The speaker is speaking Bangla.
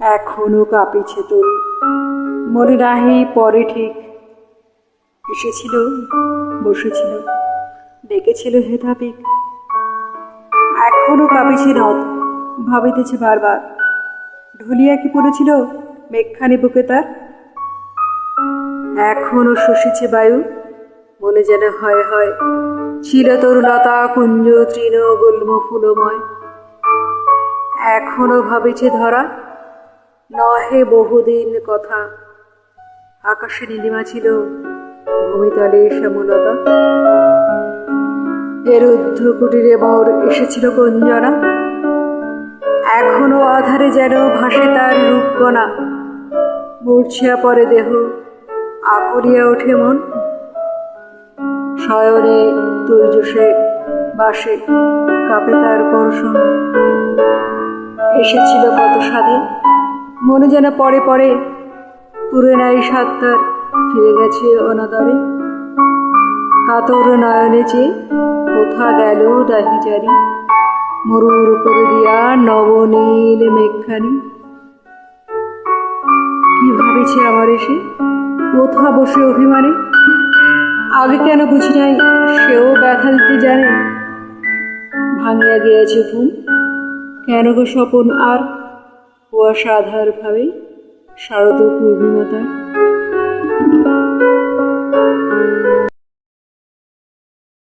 এখনও কাঁপিছে তরু। মনে নাহি পরে ঠিক। এসেছিল, বসেছিল, ডেকেছিল হেথাপিক এখনও কাঁপিছে নদ ভাবিতেছে বারবার। ঢুলিয়া কি পড়েছিল? মেঘখানি বুকে তার। এখনও শোষিছে বায়ু, মনে যেন হয় হয়, ছিল তরুলতা কুঞ্জ, তৃণ, গুল্ম, ফুলময়। এখনও ভাবিছে ধরা নহে বহুদিন কথা। আকাশে নীলিমা ছিল, ভূমিতলে শ্যামলতা। এর ঊর্ধ্ব কুটিরে মোর এসেছিল কঞ্জনা এখনও আধারে যেন ভাসে তার রূপকণা। মূর্ছিয়া পরে দেহ আকরিয়া ওঠে মন। শয়নে তৈজসে বাসে কাপে তার পরশন এসেছিল কত সাধে? মনে যেন পরে পরে পুরে নাই সাত্তার ফিরে গেছে অনাদরে। কাতর নয়নে চেয়ে কোথা গেল ডাহিচারি মরুর উপরে দিয়া নবনীল মেঘখানি। কি ভাবেছে আমার এসে কোথা বসে অভিমানে? আগে কেন বুঝি নাই, সেও ব্যথা দিতে জানে। ভাঙিয়া গিয়েছে ঘুম কেন গো স্বপন আর কুয়াশা আধার ভাবে শারদ পূর্ণিমাতা